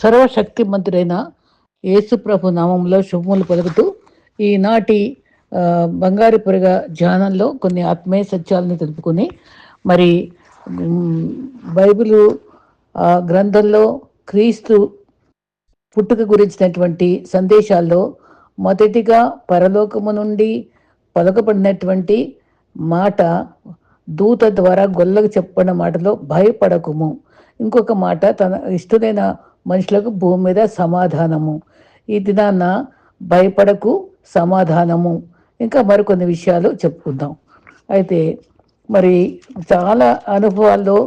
సర్వశక్తి మంత్రుడైన యేసుప్రభు నామంలో శుభములు పలుకుతూ ఈనాటి బంగారు పొరగ ధ్యానంలో కొన్ని ఆత్మీయ సత్యాలను తెలుపుకొని మరి బైబిలు ఆ, గ్రంథంలో క్రీస్తు పుట్టుక గురించినటువంటి సందేశాల్లో మొదటిగా పరలోకము నుండి పలకబడినటువంటి మాట దూత ద్వారా గొల్లకు చెప్పిన మాటలో భయపడకుము. ఇంకొక మాట తన ఇష్టమైన మనుషులకు భూమి మీద సమాధానము. ఈ దినాన్న భయపడకు సమాధానము. ఇంకా మరికొన్ని విషయాలు చెప్పుకుందాం. అయితే మరి చాలా అనుభవాల్లో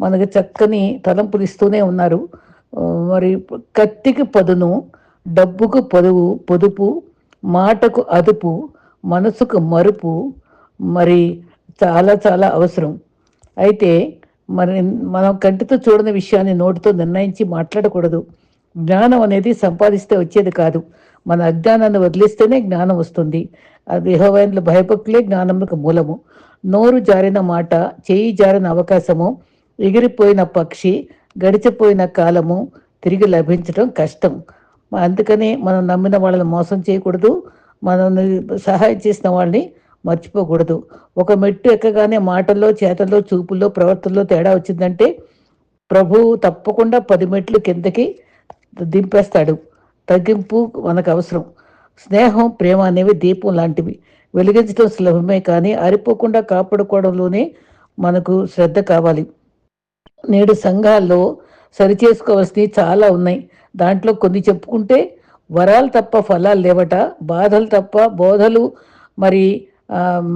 మనకు చక్కని తలంపులు ఇస్తూనే ఉన్నారు. మరి కత్తికి పదును డబ్బుకు పొదువు పొదుపు మాటకు అదుపు మనసుకు మరుపు మరి చాలా చాలా అవసరం. అయితే మరి మనం కంటితో చూడని విషయాన్ని నోటితో నిర్ణయించి మాట్లాడకూడదు. జ్ఞానం అనేది సంపాదిస్తే వచ్చేది కాదు. మన అజ్ఞానాన్ని వదిలిస్తేనే జ్ఞానం వస్తుంది. అది యెహోవాయందు భయభక్తులే జ్ఞానములకు మూలము. నోరు జారిన మాట చేయి జారిన అవకాశము ఎగిరిపోయిన పక్షి గడిచిపోయిన కాలము తిరిగి లభించడం కష్టం. అందుకనే మనం నమ్మిన వాళ్ళని మోసం చేయకూడదు. మనల్ని సహాయం చేసిన వాళ్ళని మర్చిపోకూడదు. ఒక మెట్టు ఎక్కగానే మాటల్లో చేతల్లో చూపుల్లో ప్రవర్తనలో తేడా వచ్చిందంటే ప్రభువు తప్పకుండా పది మెట్లు కిందకి దింపేస్తాడు. తగ్గింపు మనకు అవసరం. స్నేహం ప్రేమ అనేవి దీపం లాంటివి. వెలిగించడం సులభమే కానీ ఆరిపోకుండా కాపాడుకోవడంలోనే మనకు శ్రద్ధ కావాలి. నేడు సంఘాల్లో సరిచేసుకోవాల్సినవి చాలా ఉన్నాయి. దాంట్లో కొన్ని చెప్పుకుంటే వరాలు తప్ప ఫలాలు లేవట బాధలు తప్ప బోధలు మరి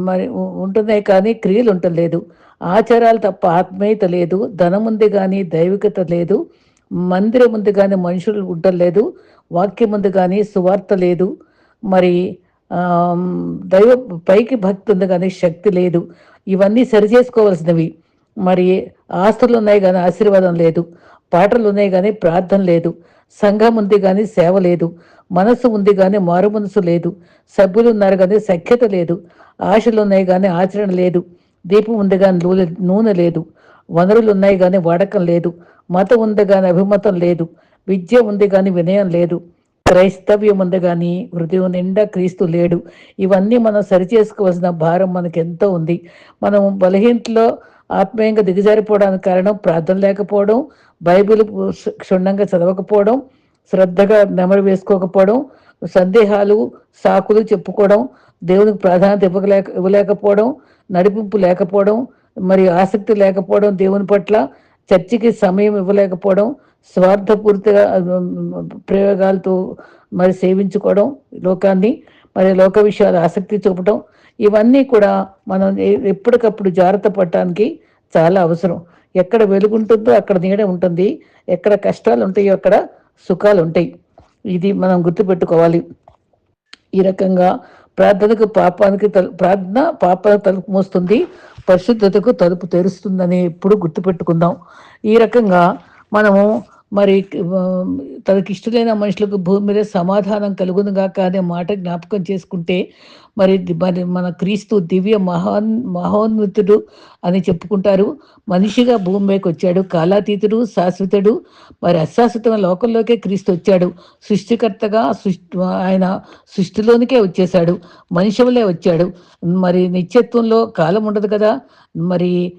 మరి ఉంటున్నాయి కానీ క్రియలు ఉండలేదు ఆచారాలు తప్ప ఆత్మీయత లేదు. ధనం ఉంది కానీ దైవికత లేదు. మందిరం ఉంది కానీ మనుషులు ఉండలేదు. వాక్యం ఉంది కానీ సువార్త లేదు. మరి దైవ పైకి భక్తి ఉంది కానీ శక్తి లేదు. ఇవన్నీ సరి చేసుకోవాల్సినవి. మరి ఆస్తులు ఉన్నాయి కానీ ఆశీర్వాదం లేదు. పాటలు ఉన్నాయి కానీ ప్రార్థన లేదు. సంఘం ఉంది కానీ సేవ లేదు. మనసు ఉంది కానీ మారు మనసు లేదు. సభ్యులు ఉన్నారు కానీ సఖ్యత లేదు. ఆశలు ఉన్నాయి కానీ ఆచరణ లేదు. దీపం ఉంది కానీ నూనె నూనె లేదు. వనరులు ఉన్నాయి కానీ వాడకం లేదు. మతం ఉంది కానీ అభిమతం లేదు. విద్య ఉంది కానీ వినయం లేదు. క్రైస్తవ్యం ఉంది కానీ హృదయం నిండా క్రీస్తు లేడు. ఇవన్నీ మనం సరిచేసుకోవాల్సిన భారం మనకెంతో ఎంతో ఉంది. మనం బలహీనతలో ఆత్మీయంగా దిగజారిపోవడానికి కారణం ప్రార్థన లేకపోవడం బైబిల్ క్షుణ్ణంగా చదవకపోవడం శ్రద్ధగా నెమరు వేసుకోకపోవడం సందేహాలు సాకులు చెప్పుకోవడం దేవునికి ప్రాధాన్యత ఇవ్వలేక ఇవ్వలేకపోవడం నడిపింపు లేకపోవడం మరి ఆసక్తి లేకపోవడం దేవుని పట్ల చర్చికి సమయం ఇవ్వలేకపోవడం స్వార్థపూర్తిగా ప్రయోగాలతో మరి సేవించుకోవడం లోకాన్ని మరి లోక విషయాలు ఆసక్తి చూపడం ఇవన్నీ కూడా మనం ఎప్పటికప్పుడు జాగ్రత్త పడటానికి చాలా అవసరం. ఎక్కడ వెలుగుంటుందో అక్కడ నీడ ఉంటుంది. ఎక్కడ కష్టాలు ఉంటాయో అక్కడ సుఖాలు ఉంటాయి ఇది మనం గుర్తుపెట్టుకోవాలి. ఈ రకంగా ప్రార్థనకు పాపానికి తలు ప్రార్థన పాపానికి తలుపు మోస్తుంది పరిశుద్ధతకు తలుపు తెరుస్తుందని ఎప్పుడు గుర్తుపెట్టుకుందాం. ఈ రకంగా మనము మరి తనకి ఇష్టమైన మనుషులకు భూమి మీద సమాధానం కలుగును గాక అనే మాట జ్ఞాపకం చేసుకుంటే మరి మరి మన క్రీస్తు దివ్య మహాన్ మహోన్నతుడు అని చెప్పుకుంటారు. మనిషిగా భూమి వచ్చాడు కాలాతీతుడు శాశ్వతుడు మరి అశాశ్వతమైన లోకంలోకే క్రీస్తు వచ్చాడు. సృష్టికర్తగా సృష్టి ఆయన సృష్టిలోనికే వచ్చేశాడు మనిషివలే వచ్చాడు. మరి నిత్యత్వంలో కాలం ఉండదు కదా మరి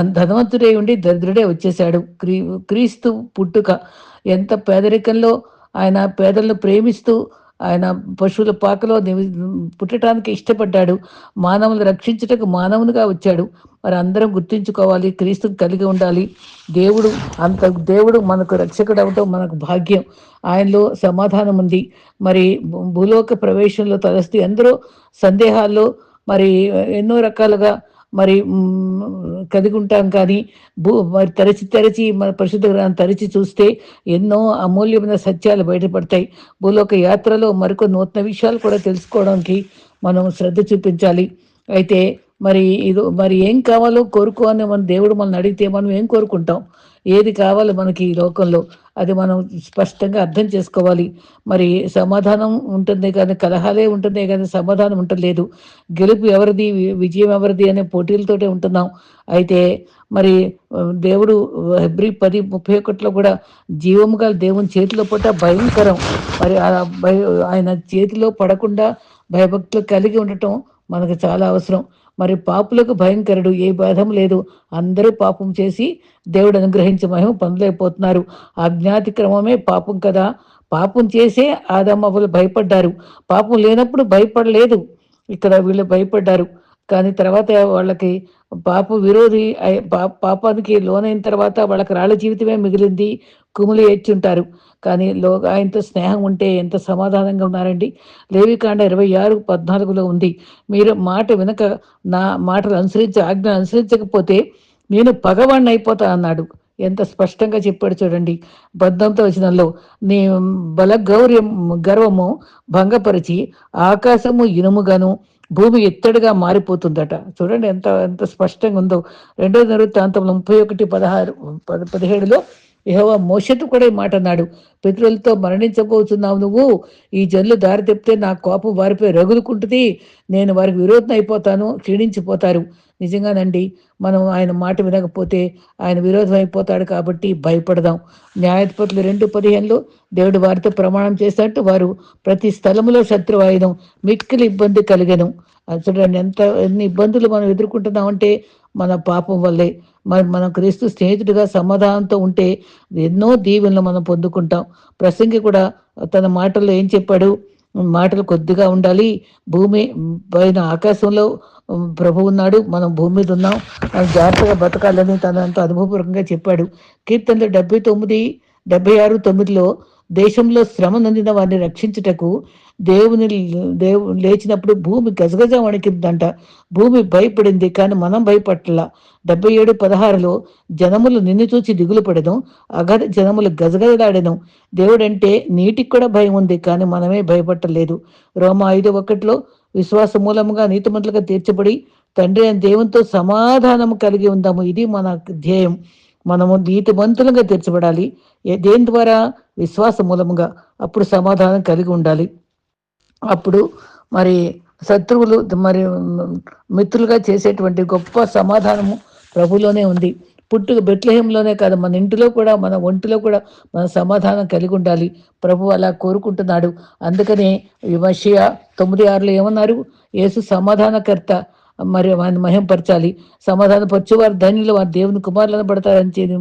ధనవంతుడే ఉండి దరిద్రుడే వచ్చేశాడు. క్రీ క్రీస్తు పుట్టుక ఎంత పేదరికంలో ఆయన పేదలను ప్రేమిస్తూ ఆయన పశువుల పాకలో నివి పుట్టడానికి ఇష్టపడ్డాడు. మానవులు రక్షించుటకు మానవునిగా వచ్చాడు. మరి అందరం గుర్తుంచుకోవాలి క్రీస్తుని కలిగి ఉండాలి. దేవుడు అంత దేవుడు మనకు రక్షకుడు అవటం మనకు భాగ్యం. ఆయనలో సమాధానం ఉంది. మరి భూ- భూలోక ప్రవేశంలో తలస్తూ ఎందరో సందేహాల్లో మరి ఎన్నో రకాలుగా మరి కదుగుంటాం కానీ భూ మరి తెరచి తెరచి మన పరిశుద్ధ గ్రంథం తెరచి చూస్తే ఎన్నో అమూల్యమైన సత్యాలు బయటపడతాయి. భూలోక యాత్రలో మరికొన్ని నూతన విషయాలు కూడా తెలుసుకోవడానికి మనం శ్రద్ధ చూపించాలి. అయితే మరి ఇది మరి ఏం కావాలో కోరుకో అని మన దేవుడు మనల్ని అడిగితే మనం ఏం కోరుకుంటాం? ఏది కావాలి మనకి ఈ లోకంలో? అది మనం స్పష్టంగా అర్థం చేసుకోవాలి. మరి సమాధానం ఉంటుంది కానీ కలహాలే ఉంటుంది కానీ సమాధానం ఉండలేదు గెలుపు ఎవరిది? విజయం ఎవరిది? అనే పోటీలతోటే ఉంటున్నాం. అయితే మరి దేవుడు హెబ్రి పది ముప్పై ఒకటిలో కూడా జీవము గల దేవుని చేతిలో పట్ట భయంకరం. మరి భయ ఆయన చేతిలో పడకుండా భయభక్తులు కలిగి ఉండటం మనకు చాలా అవసరం. మరి పాపులకు భయంకరుడు ఏ బాధం లేదు. అందరూ పాపం చేసి దేవుడు అనుగ్రహించే మహిమ పనులైపోతున్నారు అజ్ఞాతి క్రమమే పాపం కదా. పాపం చేసే ఆదమ్మవులు భయపడ్డారు. పాపం లేనప్పుడు భయపడలేదు. ఇక్కడ వీళ్ళు భయపడ్డారు. కానీ తర్వాత వాళ్ళకి పాప విరోధి అయి- పాపానికి లోనైన తర్వాత వాళ్ళకి రాళ్ళ జీవితమే మిగిలింది. కుములు ఏడ్చుంటారు. కానీ లో ఆయనతో స్నేహం ఉంటే ఎంత సమాధానంగా ఉన్నారండి? లేవికాండ ఇరవై ఆరు పద్నాలుగులో ఉంది. మీరు మాట వినక నా మాటలు అనుసరించి ఆజ్ఞ అనుసరించకపోతే నేను పగవాణ్ణి అయిపోతా అన్నాడు. ఎంత స్పష్టంగా చెప్పాడు చూడండి. బద్ధంతో వచనంలో నీ బల గౌర్యం గర్వము భంగపరిచి ఆకాశము ఇనుముగాను భూమి ఎత్తడిగా మారిపోతుందట. చూడండి ఎంత ఎంత స్పష్టంగా ఉందో. రెండో నరుత్తాంతంలో ముప్పై ఒకటి పదహారు పదిహేడులో యెహోవా మోషతో కూడా ఈ మాట అన్నాడు. పితృలతో మరణించబోతున్నావు నువ్వు. ఈ జన్లు దారి తెప్పితే నా కోపం వారిపై రగులుకుంటుంది. నేను వారికి విరోధం అయిపోతాను. క్షీణించిపోతారు. నిజంగానండి మనం ఆయన మాట వినకపోతే ఆయన విరోధం అయిపోతాడు కాబట్టి భయపడదాం. న్యాయాధిపతులు రెండు పదిహేనులో దేవుడు వారితో ప్రమాణం చేసినట్టు వారు ప్రతి స్థలములో శత్రువాయుధం మిక్కిలి ఇబ్బంది కలిగను. చూడండి ఎంత ఎన్ని ఇబ్బందులు మనం ఎదుర్కొంటున్నామంటే మన పాపం వల్లే. మరి మనం క్రీస్తు స్నేహితుడిగా సమాధానంతో ఉంటే ఎన్నో దీవెనలు మనం పొందుకుంటాం. ప్రసంగి కూడా తన మాటల్లో ఏం చెప్పాడు? మాటలు కొద్దిగా ఉండాలి. భూమి పైన ఆకాశంలో ప్రభు ఉన్నాడు. మనం భూమి మీద ఉన్నాం. మనం జాగ్రత్తగా బతకాలని తన అంత అనుభవపూర్వకంగా చెప్పాడు. కీర్తనలు డెబ్బై తొమ్మిది డెబ్బై ఆరు తొమ్మిదిలో దేశంలో శ్రమ నొందిన వారిని రక్షించుటకు దేవుని దేవు లేచినప్పుడు భూమి గజగజ వణికిందంట. భూమి భయపడింది కానీ మనం భయపట్ల. డెబ్బై ఏడు పదహారులో జనములు నిన్ను చూచి దిగులు పడడం అగధ జనములు గజగజలాడడం దేవుడంటే నీటికి కూడా భయం ఉంది కానీ మనమే భయపట్టలేదు. రోమ ఐదు ఒకటిలో విశ్వాస మూలముగా నీతిమంతులుగా తీర్చబడి తండ్రి అయిన దేవునితో సమాధానము కలిగి ఉందాము. ఇది మన ధ్యేయం. మనము నీతిమంతులుగా తీర్చబడాలి. దేని ద్వారా? విశ్వాస మూలముగా అప్పుడు సమాధానం కలిగి ఉండాలి. అప్పుడు మరి శత్రువులు మరి మిత్రులుగా చేసేటువంటి గొప్ప సమాధానము ప్రభులోనే ఉంది. పుట్టుక బెట్లహేంలోనే కాదు మన ఇంటిలో కూడా మన ఒంటిలో కూడా మన సమాధానం కలిగి ఉండాలి. ప్రభు అలా కోరుకుంటున్నాడు. అందుకనే విమర్శయ తొమ్మిది ఆరులో ఏమన్నారు? యేసు సమాధానకర్త మరి ఆయన మహింపరచాలి. సమాధాన వారు ధన్యులు వారు దేవుని కుమారులను పడతారని చెప్పి,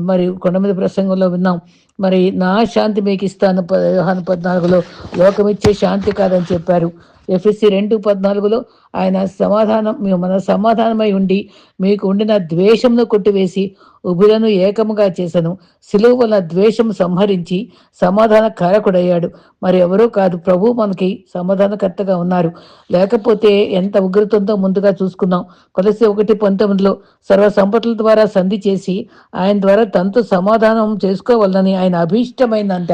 మరి కొండ మీద ప్రసంగంలో విన్నాం. మరి నా శాంతి మీకు ఇస్తాను పదహాను పద్నాలుగులో. లోకమిచ్చే శాంతి కాదని చెప్పారు. ఎఫ్ఎస్సి రెండు పద్నాలుగులో ఆయన సమాధానం మీ- మన సమాధానమై ఉండి మీకు ఉండిన ద్వేషంను కొట్టివేసి ఉభులను ఏకముగా చేశాను సిలువ వల్ల ద్వేషం సంహరించి సమాధాన కారకుడయ్యాడు. మరి ఎవరో కాదు ప్రభు మనకి సమాధానకర్తగా ఉన్నారు. లేకపోతే ఎంత ఉగ్రతంతో ముందుగా చూసుకున్నాం కొలసి ఒకటి పంతొమ్మిదిలో సర్వ సంపత్తుల ద్వారా సంధి చేసి ఆయన ద్వారా తనతో సమాధానం చేసుకోవాలని ఆయన అభీష్టమైందంట.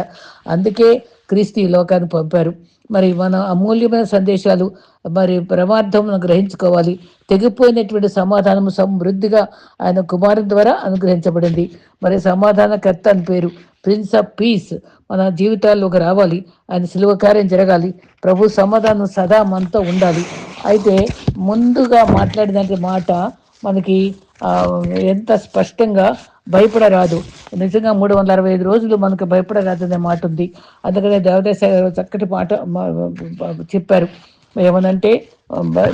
అందుకే క్రీస్తు ఈ లోకాన్ని పంపారు. మరి మన అమూల్యమైన సందేశాలు మరి పరమార్థం గ్రహించుకోవాలి. తెగిపోయినటువంటి సమాధానం సమృద్ధిగా ఆయన కుమారుని ద్వారా అనుగ్రహించబడింది. మరి సమాధానకర్త అని పేరు ప్రిన్స్ ఆఫ్ పీస్ మన జీవితాల్లోకి రావాలి. ఆయన సులువ కార్యం జరగాలి. ప్రభు సమాధానం సదా మనతో ఉండాలి. అయితే ముందుగా మాట్లాడినటువంటి మాట మనకి ఎంత స్పష్టంగా భయపడరాదు. నిజంగా మూడు వందల అరవై ఐదు రోజులు మనకు భయపడరాదు అనే మాట ఉంది. అందుకనే దేవదేశ చక్కటి మాట చెప్పారు. ఏమనంటే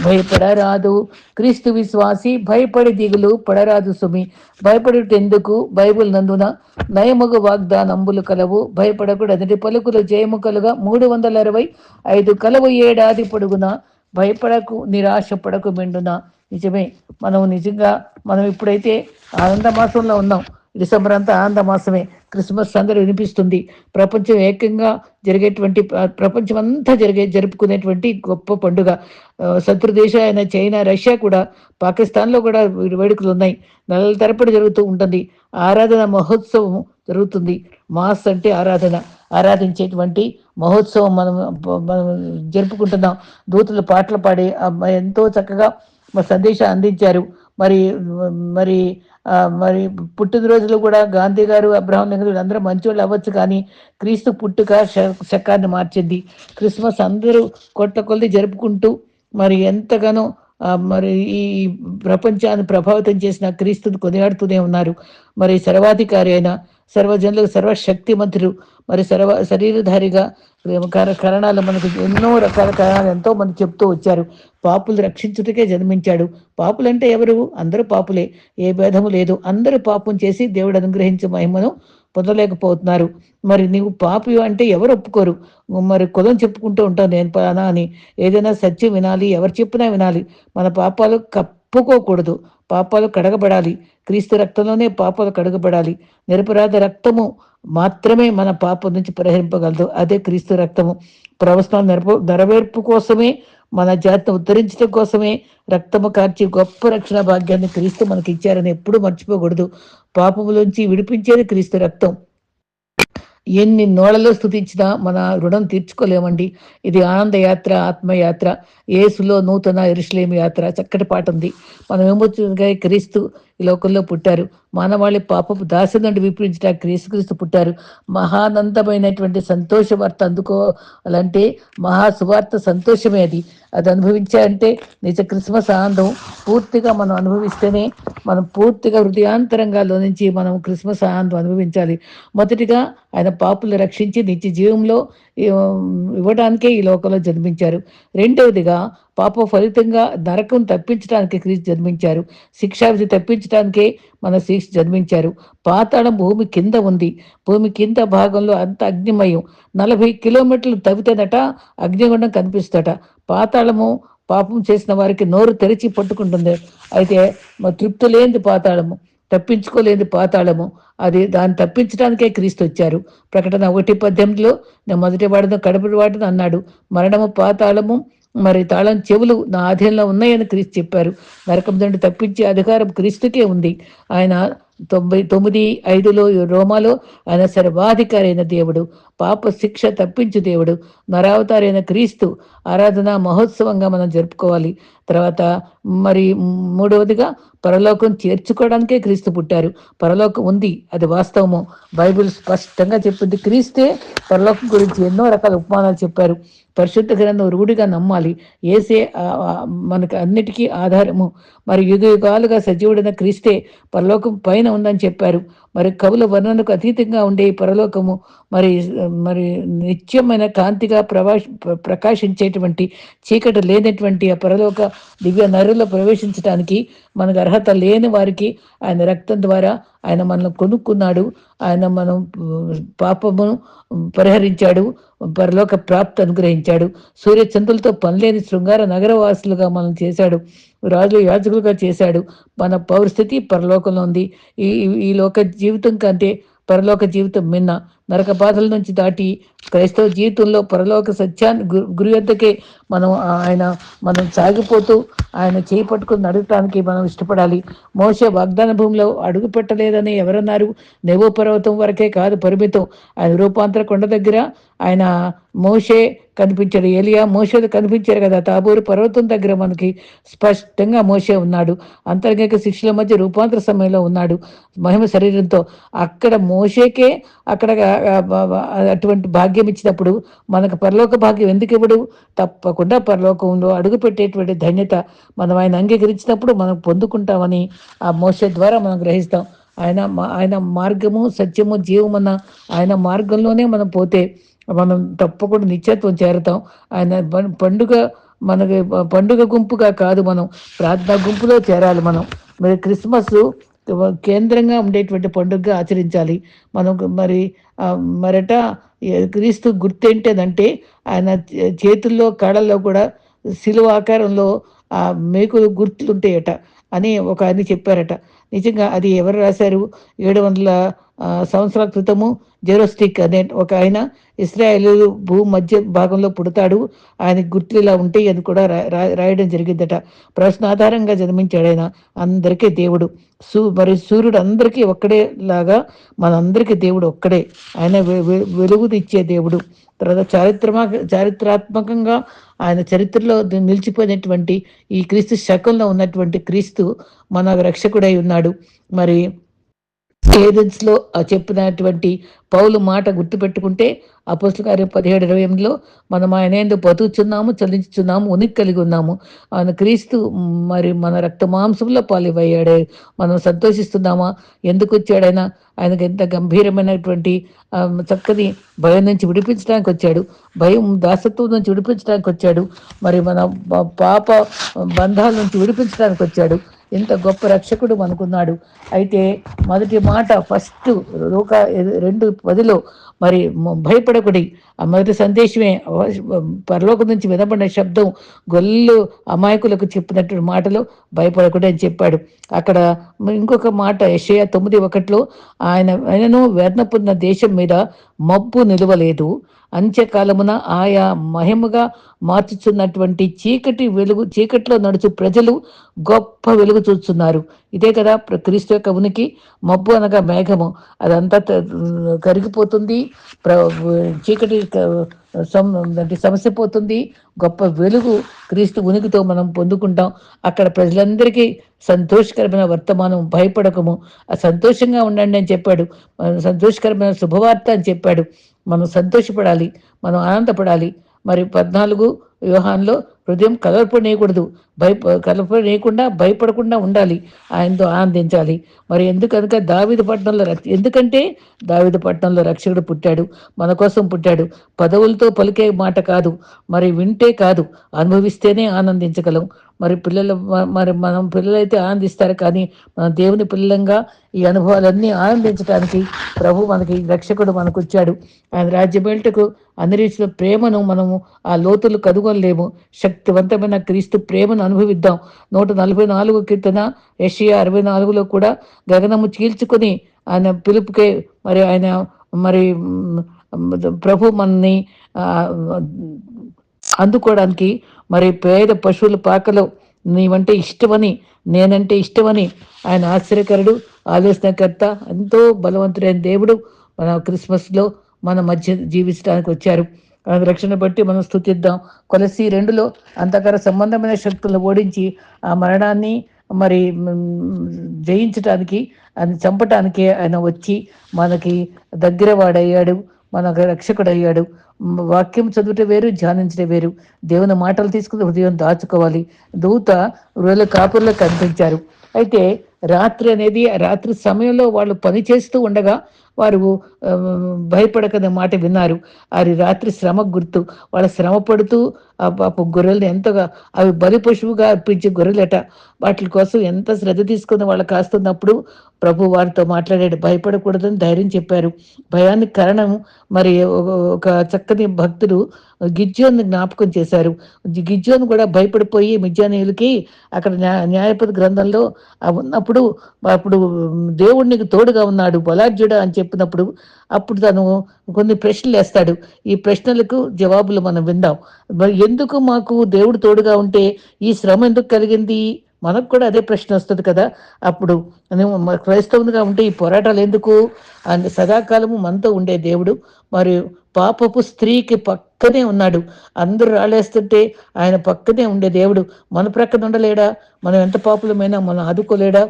భయపడరాదు. క్రీస్తు విశ్వాసి భయపడి దిగులు పడరాదు సుమి. భయపడుటెందుకు? బైబిల్ నందున నయముగు వాగ్దానంబులు కలవు. భయపడకూడదు పలుకులు జయము కలుగా. మూడు వందల అరవై ఐదు కలవు ఏడాది పొడుగున భయపడకు నిరాశ పడకు మెండున. నిజమే. మనం నిజంగా మనం ఇప్పుడైతే ఆనంద మాసంలో ఉన్నాం. డిసెంబర్ అంతా ఆనంద మాసమే క్రిస్మస్ అందరూ వినిపిస్తుంది. ప్రపంచం ఏకంగా జరిగేటువంటి ప్రపంచం అంతా జరిగే జరుపుకునేటువంటి గొప్ప పండుగ. శత్రు దేశాలైన అయిన చైనా రష్యా కూడా పాకిస్తాన్లో కూడా వేడుకలు ఉన్నాయి. నెలల తరపుడు జరుగుతూ ఉంటుంది. ఆరాధన మహోత్సవం జరుగుతుంది. మాస్ అంటే ఆరాధన. ఆరాధించేటువంటి మహోత్సవం మనం మనం జరుపుకుంటున్నాం. దూతలు పాటలు పాడి ఎంతో చక్కగా సందేశం అందించారు. మరి మరి మరి పుట్టినరోజులు కూడా గాంధీ గారు అబ్రహం లింగన్ అందరూ మంచోళ్ళు అవ్వచ్చు కానీ క్రీస్తు పుట్టుక శకాన్ని మార్చింది. క్రిస్మస్ అందరూ కొట్ల కొద్ది జరుపుకుంటూ మరి ఎంతగానో మరి ఈ ప్రపంచాన్ని ప్రభావితం చేసిన క్రీస్తుని కొనియాడుతూనే ఉన్నారు. మరి సర్వాధికారి అయిన సర్వజనులకు సర్వశక్తిమంతుడు మరి సర్వ శరీరధారిగా కర- కరణాలు మనకు ఎన్నో రకాల కరణాలు ఎంతో మంది చెప్తూ వచ్చారు. పాపులు రక్షించుటకే జన్మించాడు. పాపులు అంటే ఎవరు? అందరూ పాపులే. ఏ భేదము లేదు. అందరూ పాపం చేసి దేవుడు అనుగ్రహించే మహిమను పొందలేకపోతున్నారు. మరి నీవు పాపి అంటే ఎవరు ఒప్పుకోరు? మరి కులం చెప్పుకుంటూ ఉంటావు నేను పలానా అని. ఏదైనా సత్యం వినాలి ఎవరు చెప్పినా వినాలి. మన పాపాలు కప్పుకోకూడదు. పాపాలు కడగబడాలి. క్రీస్తు రక్తంలోనే పాపాలు కడగబడాలి. నిరపరాధ రక్తము మాత్రమే మన పాపం నుంచి పరిహరింపగలదు. అదే క్రీస్తు రక్తము. ప్రవచనం నెరపు నెరవేర్పు కోసమే మన జాతిని ఉద్ధరించడం కోసమే రక్తము కార్చి గొప్ప రక్షణ భాగ్యాన్ని క్రీస్తు మనకి ఇచ్చారని ఎప్పుడూ మర్చిపోకూడదు. పాపములోంచి విడిపించేది క్రీస్తు రక్తం. ఎన్ని నోళ్ళలో స్థుతించినా మన రుణం తీర్చుకోలేమండి. ఇది ఆనంద యాత్ర ఆత్మయాత్ర ఏసులో నూతన ఎరుషులేమి యాత్ర చక్కటి పాట ఉంది. మనం ఏమవుతుందిగా క్రీస్తు ఈ లోకంలో పుట్టారు. మానవాళి పాపపు దాసి నుండి విప్పించడానికి క్రీస్తు క్రీస్తు పుట్టారు. మహానందమైనటువంటి సంతోష వార్త అందుకోవాలంటే మహా సువార్త సంతోషమే అది. అది అనుభవించాలంటే నిజ క్రిస్మస్ ఆనందం పూర్తిగా మనం అనుభవిస్తేనే మనం పూర్తిగా హృదయాంతరంగా నుంచి మనం క్రిస్మస్ ఆనందం అనుభవించాలి. మొదటిగా ఆయన పాపులు రక్షించి నిత్య జీవంలో ఇవ్వడానికే ఈ లోకంలో జన్మించారు. రెండవదిగా పాప ఫలితంగా నరకం తప్పించడానికి క్రీస్తు జన్మించారు. శిక్షావిధి తప్పించడానికే మన శిక్ష జన్మించారు. పాతాళం భూమి కింద ఉంది. భూమి కింద భాగంలో అంత అగ్నిమయం. నలభై కిలోమీటర్లు తవ్వితేనట అగ్నిగుండం కనిపిస్తట పాతాళము పాపం చేసిన వారికి నోరు తెరిచి పట్టుకుంటుంది. అయితే మా తృప్తి లేనిది పాతాళము. తప్పించుకోలేని పాతాళము. అది దాన్ని తప్పించడానికే క్రీస్తు వచ్చారు ప్రకటన ఒకటి పద్దెనిమిదిలో నేను మొదటి వాడను కడపటి వాడను అన్నాడు. మరణము పాతాళము మరి తాళం చెవులు నా ఆధీనంలో ఉన్నాయని క్రీస్తు చెప్పారు. నరకం నుండి తప్పించే అధికారం క్రీస్తుకే ఉంది. ఆయన తొంభై తొమ్మిది ఐదులో రోమాలో ఆయన సర్వాధికారైన దేవుడు పాప శిక్ష తప్పించు దేవుడు నరావతారైన క్రీస్తు ఆరాధన మహోత్సవంగా మనం జరుపుకోవాలి. తర్వాత మరి మూడవదిగా పరలోకం చేర్చుకోవడానికే క్రీస్తు పుట్టారు. పరలోకం ఉంది అది వాస్తవము. బైబిల్ స్పష్టంగా చెప్పింది క్రీస్తే పరలోకం గురించి ఎన్నో రకాల ఉపమానాలు చెప్పారు. పరిశుద్ధ గ్రంథం రూఢిగా నమ్మాలి. ఏసే మనకు అన్నిటికీ ఆధారము. మరి యుగ యుగాలుగా సజీవుడైన క్రీస్తే పరలోకం పైన ఉందని చెప్పారు. మరి కవుల వర్ణనకు అతీతంగా ఉండే ఈ పరలోకము మరి మరి నిత్యమైన కాంతిగా ప్రవాష ప్రకాశించేటువంటి చీకటి లేనటువంటి ఆ పరలోక దివ్య నరులో ప్రవేశించడానికి మనకు అర్హత లేని వారికి ఆయన రక్తం ద్వారా ఆయన మనల్ని కొనుక్కున్నాడు. ఆయన మనం పాపమును పరిహరించాడు. పరలోక ప్రాప్తి అనుగ్రహించాడు. సూర్య చంద్రులతో పనిలేని శృంగార నగరవాసులుగా మనం చేశాడు. రాజులు యాజకులుగా చేశాడు. మన పౌరస్థితి పరలోకంలో ఉంది. ఈ- ఈ లోక జీవితం కంటే పరలోక జీవితం మిన్న. నరక బాధల నుంచి దాటి క్రైస్తవ జీవితంలో పరలోక సత్యాన్ని గురు గురి వద్దకే మనం ఆయన మనం సాగిపోతూ ఆయన చేయి పట్టుకుని నడవటానికి మనం ఇష్టపడాలి. మోస వాగ్దాన భూమిలో అడుగు పెట్టలేదని ఎవరన్నారు? నెవో పర్వతం వరకే కాదు పరిమితం. ఆయన రూపాంతర కొండ దగ్గర ఆయన మోషే కనిపించాడు. ఏలియా మోషేలు కనిపించారు కదా. తాబూరు పర్వతం దగ్గర మనకి స్పష్టంగా మోషే ఉన్నాడు. అంతర్గత శిక్షల మధ్య రూపాంతర సమయంలో ఉన్నాడు. మహిమ శరీరంతో. అక్కడ మోషేకే అక్కడ అటువంటి భాగ్యం ఇచ్చినప్పుడు మనకు పరలోక భాగ్యం ఎందుకు ఇవ్వడు? తప్పకుండా పరలోకంలో అడుగుపెట్టేటువంటి ధన్యత మనం ఆయన అంగీకరించినప్పుడు మనం పొందుకుంటామని ఆ మోస ద్వారా మనం గ్రహిస్తాం. ఆయన మా- ఆయన మార్గము సత్యము జీవమన్న ఆయన మార్గంలోనే మనం పోతే మనం తప్పకుండా నిత్యత్వం చేరుతాం. ఆయన పండుగ మనకి పండుగ గుంపుగా కాదు మనం ప్రార్థనా గుంపులో చేరాలి మనం. మరి క్రిస్మస్ కేంద్రంగా ఉండేటువంటి పండుగగా ఆచరించాలి. మనం మరి మరట క్రీస్తు గుర్తేంటేదంటే ఆయన చేతుల్లో కాళ్ళల్లో కూడా శిలువ ఆకారంలో ఆ మేకులు గుర్తులుంటాయట అని ఒక ఆయన చెప్పారట. నిజంగా అది ఎవరు రాశారు? ఏడు వందల సంవత్సరాల క్రితము జెరోస్టిక్ అనే ఒక ఆయన ఇస్రాయేల్ భూ మధ్య భాగంలో పుడతాడు. ఆయన గుర్తులు ఇలా ఉంటాయి అని కూడా రా- రాయడం జరిగిందట. ప్రశ్నాధారంగా జన్మించాడు ఆయన. అందరికీ దేవుడు. సూ మరి సూర్యుడు అందరికీ ఒక్కడే లాగా మనందరికీ దేవుడు ఒక్కడే. ఆయన వె- వె- వెలుగునిచ్చే దేవుడు. తర్వాత చారిత్రమ చారిత్రాత్మకంగా ఆయన చరిత్రలో నిలిచిపోయినటువంటి ఈ క్రీస్తు శకంలో ఉన్నటువంటి క్రీస్తు మన రక్షకుడై ఉన్నాడు. మరి ఏథెన్స్లో ఆ చెప్పినటువంటి పౌలు మాట గుర్తుపెట్టుకుంటే అపోస్ల కార్యం పదిహేడు ఇరవై ఎనిమిదిలో మనం ఆయన ఏందో బతుకుచున్నాము చలించుచున్నాము ఉనికి కలిగి ఉన్నాము. ఆయన క్రీస్తు మరి మన రక్త మాంసంలో పాలివయ్యాడే. మనం సంతోషిస్తున్నామా? ఎందుకు వచ్చాడైనా ఆయనకు ఎంత గంభీరమైనటువంటి చక్కని భయం నుంచి విడిపించడానికి వచ్చాడు. భయం దాసత్వం నుంచి విడిపించడానికి వచ్చాడు. మరి మన పాప బంధాల నుంచి విడిపించడానికి వచ్చాడు. ఇంత గొప్ప రక్షకుడు మనకున్నాడు. అయితే మొదటి మాట ఫస్ట్ లోక రెండు పదిలో మరి భయపడకుడి. ఆ మొదటి సందేశమే పరలోకం నుంచి వినబడిన శబ్దం గొల్లు అమాయకులకు చెప్పినట్టు మాటలు భయపడకుడి అని చెప్పాడు. అక్కడ ఇంకొక మాట యషయ తొమ్మిది ఒకటిలో ఆయన ఆయనను వెర్ణపున్న దేశం మీద మబ్బు నిలవలేదు. అంత్యకాలమున ఆయా మహిమగా మార్చుచున్నటువంటి చీకటి వెలుగు చీకట్లో నడుచు ప్రజలు గొప్ప వెలుగు చూస్తున్నారు. ఇదే కదా క్రీస్తు యొక్క ఉనికి. మబ్బు అనగా మేఘము. అదంతా కరిగిపోతుంది. ప్ర- చీకటి సమస్య పోతుంది. గొప్ప వెలుగు క్రీస్తు ఉనికితో మనం పొందుకుంటాం. అక్కడ ప్రజలందరికీ సంతోషకరమైన వర్తమానం భయపడకము. సంతోషంగా ఉండండి అని చెప్పాడు. సంతోషకరమైన శుభవార్త అని చెప్పాడు. మనం సంతోషపడాలి. మనం ఆనందపడాలి. మరి పద్నాలుగు వ్యూహాన్లో హృదయం కలవపడేయకూడదు భయ కలపనేయకుండా భయపడకుండా ఉండాలి. ఆయనతో ఆనందించాలి. మరి ఎందుకనుక దావిద పట్టణంలో రక్ష ఎందుకంటే దావిద పట్టణంలో రక్షకుడు పుట్టాడు. మన కోసం పుట్టాడు. పదవులతో పలికే మాట కాదు. మరి వింటే కాదు. అనుభవిస్తేనే ఆనందించగలం. మరి పిల్లలు మరి మనం పిల్లలైతే ఆనందిస్తారు. కానీ మన దేవుని పిల్లలంగా ఈ అనుభవాలన్నీ ఆనందించడానికి ప్రభు మనకి రక్షకుడు మనకు వచ్చాడు ఆయన రాజ్యమేటకు అందరించిన ప్రేమను మనము ఆ లోతులు కనుగొనలేము. శక్తివంతమైన క్రీస్తు ప్రేమను అనుభవిద్దాం. నూట నలభై నాలుగు కీర్తన ఏషియా అరవై నాలుగులో కూడా గగనము చీల్చుకొని ఆయన పిలుపుకే మరి ఆయన మరి ప్రభు మనని అందుకోవడానికి మరి పేద పశువుల పాకలో నీవంటే ఇష్టమని నేనంటే ఇష్టమని ఆయన ఆశ్చర్యకరుడు ఆలోచనకర్త ఎంతో బలవంతుడైన దేవుడు మన క్రిస్మస్లో మన మధ్య జీవించడానికి వచ్చారు. రక్షణ బట్టి మనం స్థుతిద్దాం కొలసి రెండులో అంతకర సంబంధమైన శక్తులను ఓడించి ఆ మరణాన్ని మరి జయించటానికి ఆయన చంపటానికి ఆయన వచ్చి మనకి దగ్గర వాడయ్యాడు మనకు రక్షకుడు అయ్యాడు వాక్యం చదువుట వేరు ధ్యానించడం వేరు. దేవుని మాటలు తీసుకుని హృదయం దాచుకోవాలి. దూత వేల కాపుర్లకు కనిపించారు. అయితే రాత్రి అనేది ఆ రాత్రి సమయంలో వాళ్ళు పని చేస్తూ ఉండగా వారు భయపడకనే మాట విన్నారు. వారి రాత్రి శ్రమ గుర్తు. వాళ్ళ శ్రమ పడుతూ ఆ పాప గొర్రెలను ఎంతగా అవి బలి పశువుగా అర్పించే గొర్రెలట. వాటి కోసం ఎంత శ్రద్ధ తీసుకుని వాళ్ళు కాస్తున్నప్పుడు ప్రభు వారితో మాట్లాడాడు. భయపడకూడదని ధైర్యం చెప్పారు. భయానికి కారణం మరి ఒక- చక్కని భక్తుడు గిజ్జోని జ్ఞాపకం చేశారు. గిజ్జోను కూడా భయపడిపోయి మిజ్జానీయులకి అక్కడ న్యాయ న్యాయపతి గ్రంథంలో ఉన్నప్పుడు అప్పుడు దేవుడు నీకు తోడుగా ఉన్నాడు బలార్జుడా అని చెప్పి చెప్పినప్పుడు అప్పుడు తను కొన్ని ప్రశ్నలు వేస్తాడు. ఈ ప్రశ్నలకు జవాబులు మనం విందాం. మరి ఎందుకు మాకు దేవుడు తోడుగా ఉంటే ఈ శ్రమ ఎందుకు కలిగింది? మనకు కూడా అదే ప్రశ్న వస్తుంది కదా. అప్పుడు క్రైస్తవునిగా ఉంటే ఈ పోరాటాలు ఎందుకు? అని సదాకాలము మనతో ఉండే దేవుడు మరి పాపపు స్త్రీకి పక్కనే ఉన్నాడు. అందరూ రాలేస్తుంటే ఆయన పక్కనే ఉండే దేవుడు మన ప్రక్కన ఉండలేడా? మనం ఎంత పాపులమైనా మనం ఆదుకోలేడా?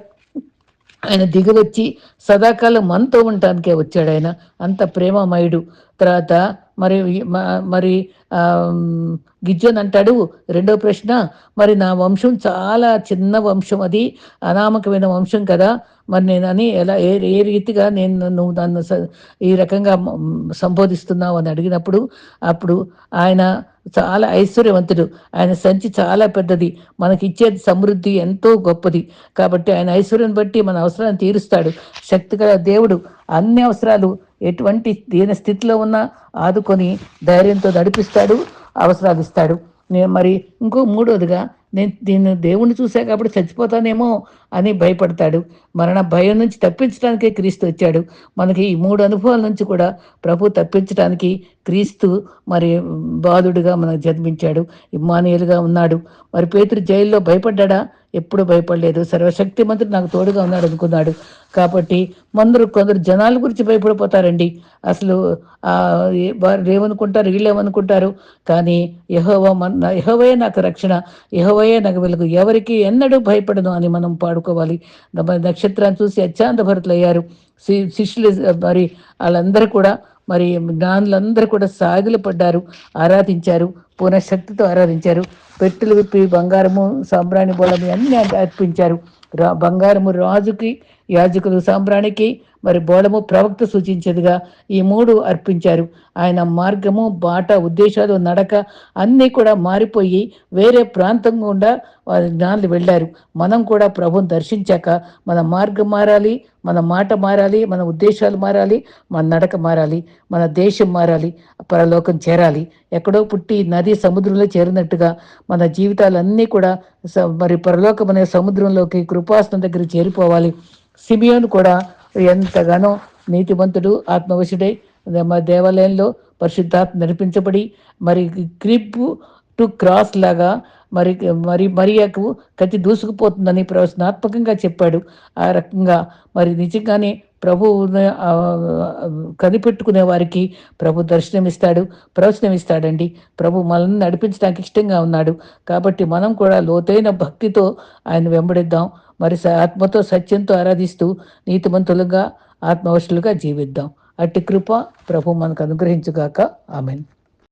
ఆయన దిగివచ్చి సదాకాలం మనతో ఉండటానికే వచ్చాడు ఆయన. అంత ప్రేమమయుడు. తర్వాత మరి మరి గిజ్జన్ అంటాడు రెండో ప్రశ్న మరి నా వంశం చాలా చిన్న వంశం అది అనామకమైన వంశం కదా మరి నేను అని ఎలా ఏ ఏ రీతిగా నేను నువ్వు నన్ను స- ఈ రకంగా సంబోధిస్తున్నావు అని అడిగినప్పుడు అప్పుడు ఆయన చాలా ఐశ్వర్యవంతుడు ఆయన సంచి చాలా పెద్దది మనకి ఇచ్చేది సమృద్ధి ఎంతో గొప్పది కాబట్టి ఆయన ఐశ్వర్యం బట్టి మన అవసరాన్ని తీరుస్తాడు శక్తిగల దేవుడు అన్ని అవసరాలు ఎటువంటి దీన స్థితిలో ఉన్నా ఆదుకొని ధైర్యంతో నడిపిస్తాడు అవసరాలు ఇస్తాడు. నేను మరి ఇంకో మూడోదిగా నేను దీన్ని దేవుణ్ణి చూసా కాబట్టి చచ్చిపోతానేమో అని భయపడతాడు. మరణ భయం నుంచి తప్పించడానికే క్రీస్తు వచ్చాడు. మనకి ఈ మూడు అనుభవాల నుంచి కూడా ప్రభు తప్పించడానికి క్రీస్తు మరి బాధుడుగా మనకు జన్మించాడు. ఇమ్మానియలుగా ఉన్నాడు. మరి పేతురు జైల్లో భయపడ్డా ఎప్పుడు భయపడలేదు. సర్వశక్తి మంత్రి నాకు తోడుగా ఉన్నాడు అనుకున్నాడు. కాబట్టి మందరు కొందరు జనాల గురించి భయపడిపోతారండి. అసలు వారు ఏమనుకుంటారు? వీళ్ళేమనుకుంటారు కానీ యహోవ మన యహోవే నాకు రక్షణ. యహోవయే నాకు వెలుగు. ఎవరికి ఎన్నడూ భయపడను అని మనం ఆడుకోవాలి. నక్షత్రాన్ని చూసి అత్యంత భరతులయ్యారు. శిష్యులు మరి వాళ్ళందరూ కూడా మరి జ్ఞానులందరూ కూడా సాగులు పడ్డారు. ఆరాధించారు. పునఃశక్తితో ఆరాధించారు. పెట్టెలు విప్పి బంగారము సాంబ్రాణి బోళమి అన్ని అర్పించారు. రా బంగారము రాజుకి యాజకులు సాంబ్రాణికి మరి బోళము ప్రవక్త సూచించేదిగా ఈ మూడు అర్పించారు. ఆయన మార్గము బాట ఉద్దేశాలు నడక అన్నీ కూడా మారిపోయి వేరే ప్రాంతం గుండా వారి జ్ఞానులు వెళ్ళారు. మనం కూడా ప్రభుని దర్శించాక మన మార్గం మారాలి మన మాట మారాలి మన ఉద్దేశాలు మారాలి మన నడక మారాలి మన దేశం మారాలి పరలోకం చేరాలి. ఎక్కడో పుట్టి నది సముద్రంలో చేరినట్టుగా మన జీవితాలన్నీ కూడా మరి పరలోకం అనే సముద్రంలోకి కృపాసనం దగ్గర చేరిపోవాలి. సిమియోను కూడా ఎంతగానో నీతివంతుడు ఆత్మవశుడై మా దేవాలయంలో పరిశుద్ధాత్మ నడిపించబడి మరి క్రిప్ టు క్రాస్ లాగా మరి మరి మరియకు కత్తి దూసుకుపోతుందని ప్రవచనాత్మకంగా చెప్పాడు. ఆ రకంగా మరి నిజంగానే ప్రభు కనిపెట్టుకునే వారికి ప్రభు దర్శనమిస్తాడు ప్రవచనమిస్తాడండి. ప్రభు మనల్ని నడిపించడానికి ఇష్టంగా ఉన్నాడు. కాబట్టి మనం కూడా లోతైన భక్తితో ఆయన వెంబడిద్దాం. మరి ఆత్మతో సత్యంతో ఆరాధిస్తూ నీతిమంతులుగా ఆత్మవశులుగా జీవిద్దాం. అట్టి కృప ప్రభు మనకు అనుగ్రహించుగాక. ఆమెను.